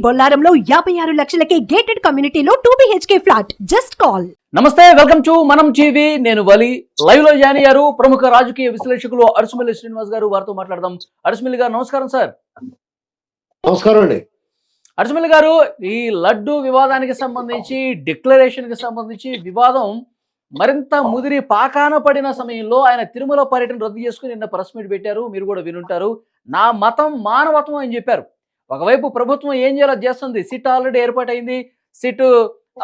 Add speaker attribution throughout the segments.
Speaker 1: బొల్లారంలో యాభై ఆరు లక్షలకే గేటెడ్ కమ్యూనిటీలో two BHK flat just call
Speaker 2: నమస్తే వెల్కమ్ టు మనం టీవీ నేను వలి. లైవ్లో జాయిన్ అయ్యారు ప్రముఖ రాజకీయ విశ్లేషకులు అరసుమిల్లి శ్రీనివాస్ గారు. వారితో మాట్లాడదాం. అరసుమిల్లి గారు నమస్కారం సార్.
Speaker 3: నమస్కారం అండి.
Speaker 2: అరసుమిల్లి గారు ఈ లడ్డు వివాదానికి సంబంధించి డిక్లరేషన్కి సంబంధించి వివాదం మరింత ముదిరి పాకాన పడిన సమయంలో ఆయన తిరుమల పర్యటన రద్దు చేసుకుని నిన్న ప్రెస్ మీట్ పెట్టారు. మీరు కూడా వినుంటారు. నా మతం మానవత్వం అని చెప్పారు. ఒకవైపు ప్రభుత్వం ఏం చేయాలో చేస్తుంది. సిట్ ఆల్రెడీ ఏర్పాటైంది. సిట్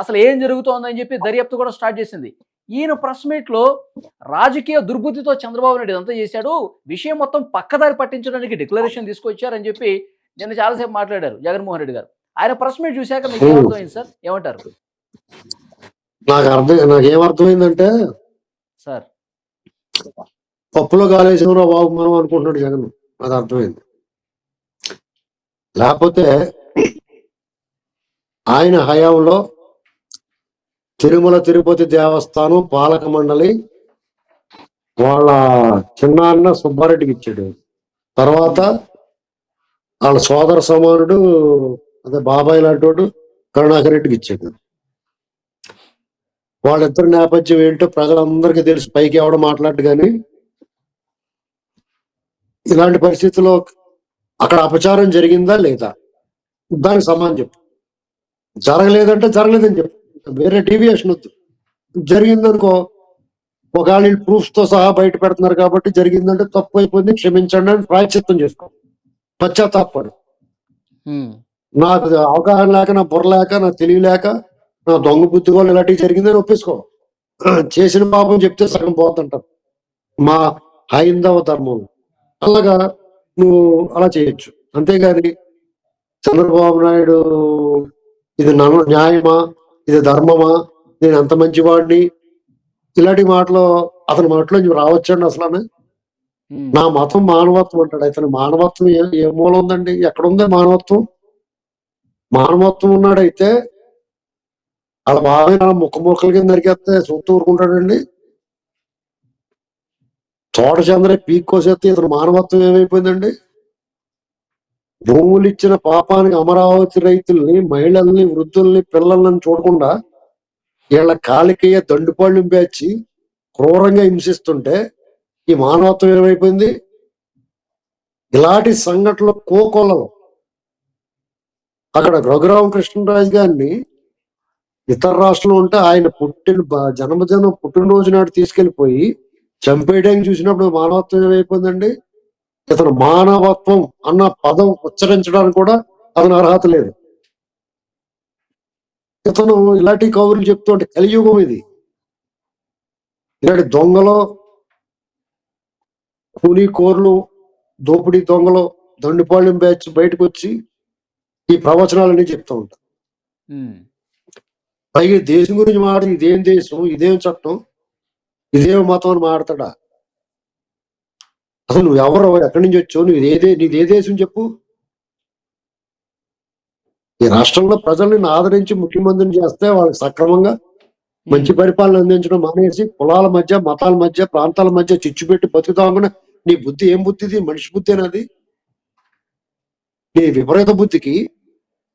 Speaker 2: అసలు ఏం జరుగుతోందని చెప్పి దర్యాప్తు కూడా స్టార్ట్ చేసింది. ఈయన ప్రెస్ మీట్లో రాజకీయ దుర్బుద్ధితో చంద్రబాబు నాయుడు ఇదంతా చేశాడు. విషయం మొత్తం పక్కదారి పట్టించడానికి డిక్లరేషన్ తీసుకొచ్చారని చెప్పి నిన్న చాలాసేపు మాట్లాడారు జగన్మోహన్ రెడ్డి గారు. ఆయన ప్రెస్ మీట్ చూశాక మీకు ఏమర్థమైంది సార్? ఏమంటారు?
Speaker 3: నాకు అర్థం నాకు ఏం అర్థమైందంటే
Speaker 2: సార్.
Speaker 3: పప్పులో కాలేసిన బాబు మనం అనుకుంటున్నాడు జగన్. అది అర్థమైంది. లేకపోతే ఆయన హయాంలో తిరుమల తిరుపతి దేవస్థానం పాలక మండలి వాళ్ళ చిన్నాన్న సుబ్బారెడ్డికి ఇచ్చాడు. తర్వాత వాళ్ళ సోదర సమానుడు అదే బాబాయ్ లాంటి కరుణాకర్ రెడ్డికి ఇచ్చాడు. వాళ్ళిద్దరు నేపథ్యం ఏంటో ప్రజలందరికీ తెలిసి. పైకి ఎవడ మాట్లాడు కానీ ఇలాంటి పరిస్థితుల్లో అక్కడ అపచారం జరిగిందా లేదా? దానికి సమానం చెప్పు. జరగలేదంటే జరగలేదని చెప్పు. వేరే డీవియేషన్ వద్దు. జరిగిందనుకో ఒకవేళ ప్రూఫ్స్తో సహా బయట పెడుతున్నారు కాబట్టి జరిగిందంటే తప్పు అయిపోయింది క్షమించండి అని ప్రాయశ్చిత్తం చేసుకో. పశ్చాత్తాపడు. నాకు అవగాహన లేక నా బుర్ర లేక నా తెలివి లేక నా దొంగ బుద్ధి కూడా ఇలాంటివి జరిగిందని ఒప్పేసుకో. చేసిన పాపం చెప్తే సగం పోతుంటారు. మా హైందవ ధర్మం. అలాగా నువ్వు అలా చేయొచ్చు. అంతేగాని చంద్రబాబు నాయుడు ఇది న్యాయమా? ఇది ధర్మమా? నేను ఎంత మంచివాడిని? ఇలాంటి మాటలు అతని మాటలో రావచ్చండి అసలు నా మతం మానవత్వం అంటాడు. అతని మానవత్వం ఏ ఏ మూలం ఉందండి? ఎక్కడ ఉంది మానవత్వం? మానవత్వం ఉన్నాడైతే బాబాయ్ నా ముక్క ముక్కల కింద నరికేస్తే చూస్తూ ఊరుకుంటాడండి. తోట చంద్ర పీక్ కోసేస్తే ఇతను మానవత్వం ఏమైపోయిందండి? భూములు ఇచ్చిన పాపానికి అమరావతి రైతుల్ని మహిళల్ని వృద్ధుల్ని పిల్లల్ని చూడకుండా వీళ్ళ కాలికయ్య దండుపాళ్ళు పేర్చి క్రూరంగా హింసిస్తుంటే ఈ మానవత్వం ఏమైపోయింది? ఇలాంటి సంఘటనలు కోకొల్లలు. అక్కడ రఘురామ కృష్ణరాజు గారిని ఇతర రాష్ట్రంలో ఉంటే ఆయన పుట్టిన జన్మదినం పుట్టినరోజు నాడు తీసుకెళ్ళిపోయి చంపేయడానికి చూసినప్పుడు మానవత్వం ఏమైపోయిందండి? ఇతను మానవత్వం అన్న పదం ఉచ్చరించడానికి కూడా అతను అర్హత లేదు. ఇతను ఇలాంటి కౌరులు చెప్తుంటే కలియుగం ఇది. ఇలాంటి దొంగలు కూలీ కోర్లు దోపిడీ దొంగలు దండుపాళ్యం బ్యాచ్ బయటకు వచ్చి ఈ ప్రవచనాలన్నీ చెప్తూ ఉంటారు. పైగా దేశం గురించి మాట్లాడి ఇదేం దేశం ఇదేం చట్టం? ఇదేం మతం అని మాట్లాడతాడా అసలు నువ్వు ఎవరు? ఎక్కడి నుంచి వచ్చావు? నువ్వు ఏదే నీది ఏ దేశం చెప్పు? ఈ రాష్ట్రంలో ప్రజల్ని ఆదరించి ముఖ్యమంత్రిని చేస్తే వాళ్ళకి సక్రమంగా మంచి పరిపాలన అందించడం మానేసి కులాల మధ్య మతాల మధ్య ప్రాంతాల మధ్య చిచ్చు పెట్టి బతుకుతామని నీ బుద్ధి ఏం బుద్ధిది మనిషి బుద్ధి అనేది నీ విపరీత బుద్ధికి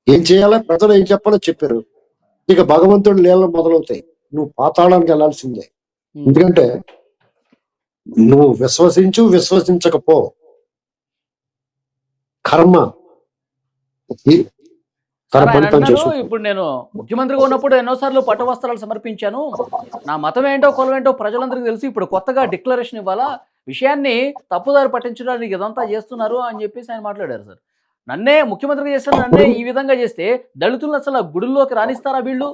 Speaker 3: ఏం చేయాలో? ప్రజలు ఏం చెప్పాలో చెప్పారు. ఇక భగవంతుడి లీలలు మొదలవుతాయి. నువ్వు పాతాళానికి వెళ్ళాల్సిందే. ఎందుకంటే నువ్వు విశ్వసించు విశ్వసించకపో. కర్మ
Speaker 2: ఇప్పుడు నేను ముఖ్యమంత్రిగా ఉన్నప్పుడు ఎన్నోసార్లు పట్టు వస్త్రాలు సమర్పించాను. నా మతం ఏంటో కులం ఏంటో ప్రజలందరికీ తెలిసి. ఇప్పుడు కొత్తగా డిక్లరేషన్ ఇవ్వాలా? విషయాన్ని తప్పుదారి పట్టించడానికి ఇదంతా చేస్తున్నారు అని చెప్పేసి ఆయన మాట్లాడారు సార్. నన్నే ముఖ్యమంత్రిగా చేస్తే నన్నే ఈ విధంగా చేస్తే దళితులను అసలు గుడుల్లోకి రాణిస్తారా వీళ్ళు?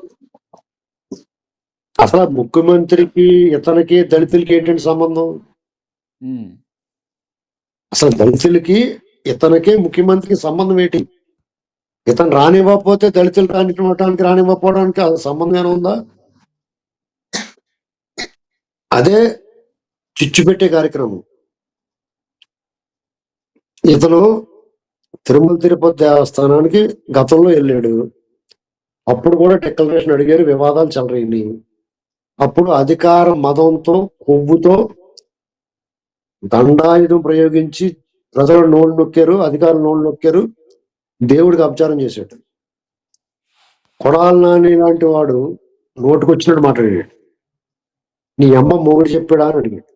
Speaker 3: అసలు ముఖ్యమంత్రికి ఇతనికి దళితులకి ఏంటంటే సంబంధం? అసలు దళితులకి ఇతనికి ముఖ్యమంత్రికి సంబంధం ఏంటి? ఇతను రానివ్వకపోతే దళితులు రానివ్వటానికి రానివ్వకపోవడానికి సంబంధం ఏమైనా ఉందా? అదే చిచ్చు పెట్టే కార్యక్రమం. ఇతను తిరుమల తిరుపతి దేవస్థానానికి గతంలో వెళ్ళాడు. అప్పుడు కూడా డిక్లరేషన్ అడిగారు వివాదాలు చెలరైనాయి అప్పుడు అధికార మదంతో కొవ్వుతో దండాయుధం ప్రయోగించి ప్రజలు నోళ్ళు నొక్కారు అధికారులు నోళ్ళు నొక్కారు దేవుడికి అపచారం చేశాడు. కొడాలి నాని లాంటి వాడు నోటుకొచ్చినట్టు మాట్లాడాడు. నీ అమ్మ మొగుడు చెప్పాడా అని అడిగాడు.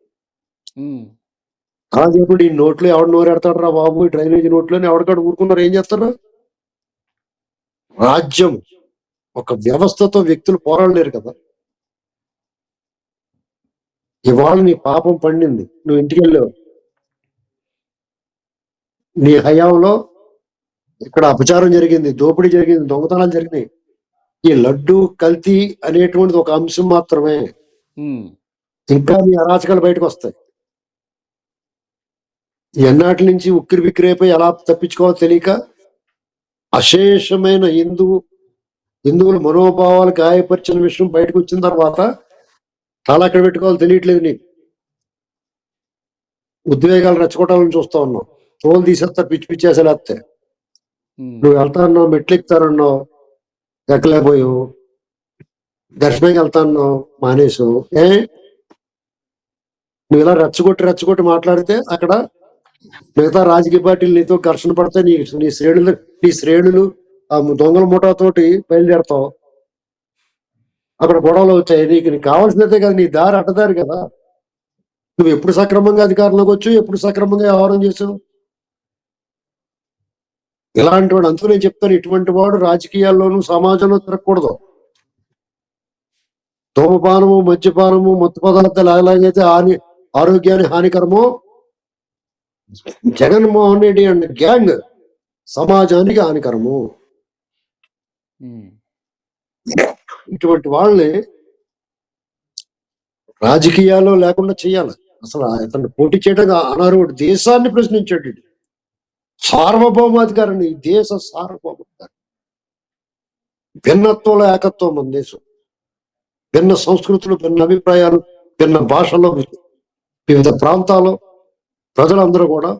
Speaker 3: అలా చెప్పాడు ఈ నోట్లో ఎవడు నోరెడతాడు రా బాబు? ఈ డ్రైనేజ్ నోట్లో ఎవరికాడు ఊరుకున్నారు? ఏం చేస్తారు? రాజ్యం ఒక వ్యవస్థతో వ్యక్తులు పోరాడలేరు కదా. ఇవాళ నీ పాపం పండింది. నువ్వు ఇంటికి వెళ్ళావు. నీ హయాంలో ఇక్కడ అపచారం జరిగింది దోపిడీ జరిగింది దొంగతనాలు జరిగినాయి. ఈ లడ్డు కల్తీ అనేటువంటిది ఒక అంశం మాత్రమే. ఇంకా మీ అరాచకాలు బయటకు వస్తాయి. ఎన్నాటి నుంచి ఉక్కిరి బిక్కిరైపోయి ఎలా తప్పించుకోవాలో తెలియక అశేషమైన హిందూ హిందువుల మనోభావాలు గాయపరిచిన విషయం బయటకు వచ్చిన తర్వాత చాలా ఎక్కడ పెట్టుకోవాలో తెలియట్లేదు నీకు. ఉద్వేగాలు రెచ్చగొట్టాలని చూస్తా ఉన్నావు. తోలు తీసేస్తారు పిచ్చి పిచ్చేసేలేస్తే
Speaker 2: ఉమ్,
Speaker 3: నువ్వు వెళ్తాన్నావు మెట్లు ఎక్కుతానన్నావు ఎక్కలేకపోయావు. దర్శనంకి వెళ్తాన్నావు మానేసు ఏ? నువ్వు ఇలా రెచ్చగొట్టి రెచ్చగొట్టి మాట్లాడితే అక్కడ మిగతా రాజకీయ పార్టీలు నీతో ఘర్షణ పడితే నీ నీ శ్రేణులు నీ శ్రేణులు ఆ దొంగల ముఠాతోటి బయలుదేరతావు. అక్కడ గొడవలు వచ్చాయి నీకు నీకు కావాల్సినదే కదా నీ దారి అడ్డదారి కదా. నువ్వు ఎప్పుడు సక్రమంగా అధికారంలోకి వచ్చు ఎప్పుడు సక్రమంగా వ్యవహారం చేసావు? ఇలాంటి వాడు అందుకు నేను చెప్తాను ఇటువంటి వాడు రాజకీయాల్లోనూ సమాజంలో తిరగకూడదు. ధూమపానము మద్యపానము మత్తు పదార్థాలు ఎలాగైతే హాని ఆరోగ్యానికి హానికరమో జగన్మోహన్ రెడ్డి అండ్ గ్యాంగ్ సమాజానికి హానికరము.
Speaker 2: Hmm.
Speaker 3: ఇటువంటి వాళ్ళని రాజకీయాల్లో లేకుండా చేయాలి. అసలు అతను పోటీ చేయడం అనర్హుడు దేశాన్ని ప్రశ్నించాడు సార్వభౌమాధికారాన్ని దేశ సార్వభౌమాధికారం. భిన్నత్వంలో ఏకత్వం మన దేశం. భిన్న సంస్కృతులు భిన్న అభిప్రాయాలు భిన్న భాషల్లో వివిధ ప్రాంతాల్లో ప్రజలందరూ కూడా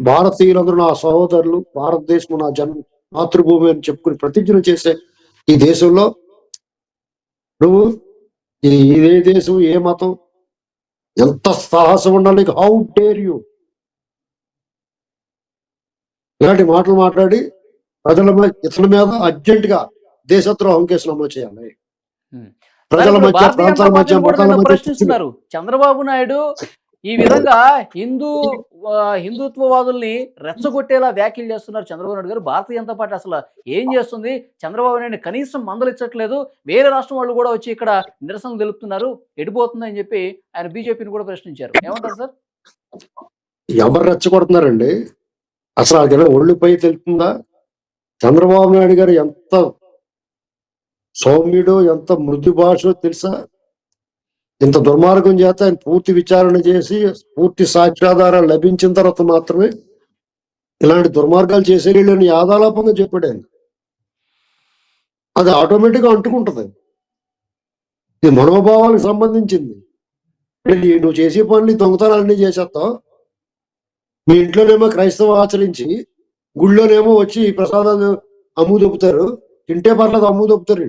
Speaker 3: భారతీయులందరూ నా సహోదరులు భారతదేశం నా జన్మ మాతృభూమి అని చెప్పుకుని ప్రతిజ్ఞలు చేసే ఈ దేశంలో నువ్వు ఇది దేశం ఏ మతం ఎంత సాహసం ఉండాలి హౌ డేర్ యూ ఇలాంటి మాటలు మాట్లాడి ప్రజల ఇతని మీద అర్జెంట్గా దేశద్రోహం కేసు నమోదు చేయాలి. ప్రజల మధ్య ప్రాంతాల మధ్య మతాల మధ్య
Speaker 2: చంద్రబాబు నాయుడు ఈ విధంగా హిందూ హిందుత్వవాదుల్ని రెచ్చగొట్టేలా వ్యాఖ్యలు చేస్తున్నారు చంద్రబాబు నాయుడు గారు. భారతీయ జనతా పార్టీ అసలు ఏం చేస్తుంది? చంద్రబాబు నాయుడు కనీసం మందలిచ్చట్లేదు వేరే రాష్ట్రం వాళ్ళు కూడా వచ్చి ఇక్కడ నిరసన తెలుపుతున్నారు. ఎడిపోతుందని చెప్పి ఆయన బీజేపీని కూడా ప్రశ్నించారు. ఏమంటారు సార్?
Speaker 3: ఎవరు రెచ్చగొడుతున్నారండి? అసలు అది ఒళ్ళుపై తెలుస్తుందా చంద్రబాబు నాయుడు గారు ఎంత సౌమ్యుడు ఎంత మృదు భాషో తెలుసా? ఇంత దుర్మార్గం చేత ఆయన పూర్తి విచారణ చేసి పూర్తి సాక్ష్యాధారాలు లభించిన తర్వాత మాత్రమే ఇలాంటి దుర్మార్గాలు చేసే వీళ్ళని యాదాలాపంగా చెప్పాడు ఆయన. అది ఆటోమేటిక్గా అంటుకుంటుంది. ఇది మనోభావాలకు సంబంధించింది. నువ్వు చేసే పనులు దొంగతనాలన్నీ చేసేస్తావు? మీ ఇంట్లోనేమో క్రైస్తవ ఆచరించి గుళ్ళోనేమో వచ్చి ఈ ప్రసాదాలు అమ్ము దొప్పుతారు తింటే పర్లేదు అమ్ము దొప్పుతారు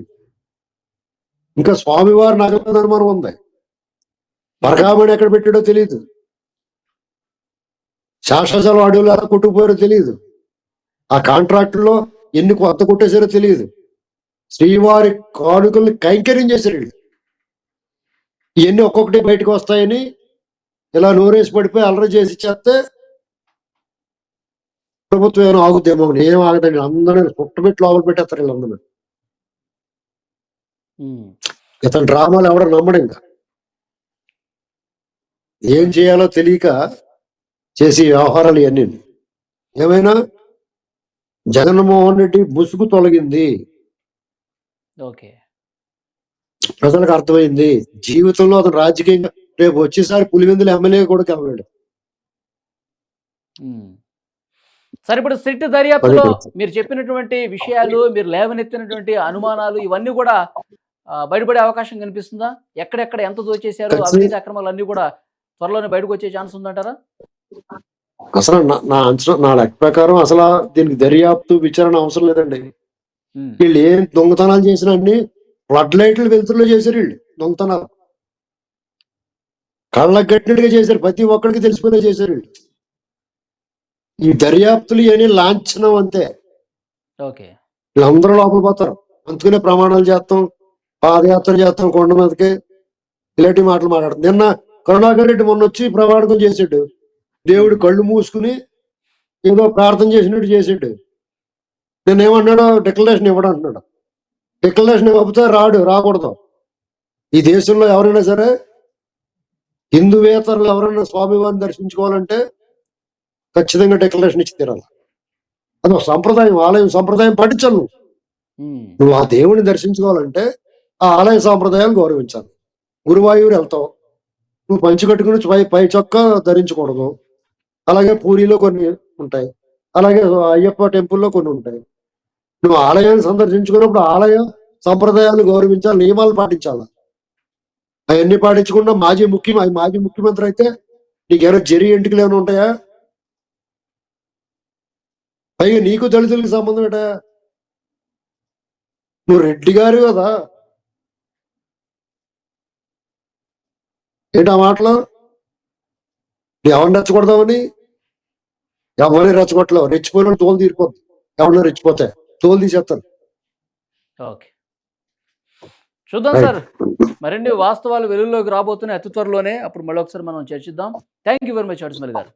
Speaker 3: ఇంకా స్వామివారి నగర ధర్మం ఉంది. పరకామణి ఎక్కడ పెట్టాడో తెలియదు శాశ్వతలు అడవులు ఎలా కొట్టుకుపోయారో తెలియదు ఆ కాంట్రాక్టులో ఎన్ని కొత్త కొట్టేశారో తెలియదు శ్రీవారి కానుకల్ని కైంకర్యం చేశారు ఇవన్నీ ఒక్కొక్కటి బయటకు వస్తాయని ఇలా నోరేసి పడిపోయి అల్లరి చేసి చేస్తే ప్రభుత్వం ఏమైనా ఆగుద్దేమో. ఏం ఆగదండి. అందరినీ పుట్టబెట్టి లోపల పెట్టేస్తారు వీళ్ళందరూ. ఇతని డ్రామాలు ఎవడ నమ్మడు ఇంకా. ఏం చేయాలో తెలియక చేసి వ్యవహారాలు ఇవన్నీ. ఏమైనా? జగన్మోహన్ రెడ్డి ముసుగు తొలగింది.
Speaker 2: ఓకే.
Speaker 3: ప్రజలకు అర్థమైంది. జీవితంలో అతను రాజకీయంగా రేపు వచ్చేసారి పులివెందులు ఎమ్మెల్యే కూడా కలవాడు
Speaker 2: ఉమ్. సరే ఇప్పుడు సిట్ దర్యాప్తులో మీరు చెప్పినటువంటి విషయాలు మీరు లేవనెత్తినటువంటి అనుమానాలు ఇవన్నీ కూడా బయటపడే అవకాశం కనిపిస్తుందా? ఎక్కడెక్కడ ఎంత దోచేశారు. అవినీతి అక్రమాలు అన్ని కూడా త్వరలోనే బయటకు వచ్చే ఛాన్స్ ఉందంటారా?
Speaker 3: అసలు నా- అంచనా నా లెక్క ప్రకారం అసలు దీనికి దర్యాప్తు విచారణ అవసరం లేదండి. వీళ్ళు ఏం దొంగతనాలు చేసిన అన్ని ఫ్లడ్ లైట్లు వెలుతురులో చేశారు వీళ్ళు దొంగతనాలు. కళ్ళకు కట్టినట్టుగా చేశారు. ప్రతి ఒక్కరికి తెలిసిపోయినా చేశారు వీళ్ళు. ఈ దర్యాప్తులు ఏమి లాంఛనం అంతే.
Speaker 2: ఓకే.
Speaker 3: వీళ్ళందరూ లోపల పోతారు. అందుకనే ప్రమాణాలు చేస్తాం పాదయాత్ర చేస్తాం కొండ మీదకి. ఇలాంటి మాటలు మాట్లాడతాం. నిన్న కరుణాకర్ రెడ్డి మొన్న వచ్చి ప్రమాణకం చేసాడు దేవుడు కళ్ళు మూసుకుని ఏదో ప్రార్థన చేసినట్టు చేసాడు నేను ఏమన్నాడు డిక్లరేషన్ ఇవ్వడం అంటున్నాడు. డిక్లరేషన్ ఇవ్వకపోతే రాడు రాకూడదు. ఈ దేశంలో ఎవరైనా సరే హిందువేతరులు ఎవరైనా స్వామివారిని దర్శించుకోవాలంటే ఖచ్చితంగా డిక్లరేషన్ ఇచ్చి తీరాలి. అది ఒక సంప్రదాయం ఆలయం సంప్రదాయం పాటించాలి నువ్వు. ఆ దేవుని దర్శించుకోవాలంటే ఆ ఆలయ సాంప్రదాయాలు గౌరవించాలి. గురువాయూరు వెళ్తావు. నువ్వు పంచి కట్టుకుని పై పై చొక్క ధరించకూడదు. అలాగే పూరిలో కొన్ని ఉంటాయి. అలాగే అయ్యప్ప టెంపుల్లో కొన్ని ఉంటాయి. నువ్వు ఆలయాన్ని సందర్శించుకున్నప్పుడు ఆలయ సంప్రదాయాలు గౌరవించాలి నియమాలు పాటించాలి. అవన్నీ పాటించకుండా మాజీ ముఖ్య మాజీ ముఖ్యమంత్రి అయితే నీకేమైనా జరి ఎంటికలు ఏమైనా ఉంటాయా? పైగా నీకు దళితులకి సంబంధం ఏటా నువ్వు రెడ్డి గారు కదా. ఏంటి ఆ మాటలు? ఎవరిని రెచ్చగొడదామని? ఎవరిని రెచ్చగొట్టలేవు. రెచ్చిపోయిన తోలు తీరిపోద్ది. ఎవరిని రెచ్చిపోతే తోలు తీసేస్తాను
Speaker 2: ఓకే. చూద్దాం సార్. మరిన్ని వాస్తవాలు వెలుగులోకి రాబోతున్నాయి అతి త్వరలోనే అప్పుడు మళ్ళీ ఒకసారి మనం చర్చిద్దాం. థ్యాంక్ యూ వెరీ మచ్ అడిస్మల్ గారు.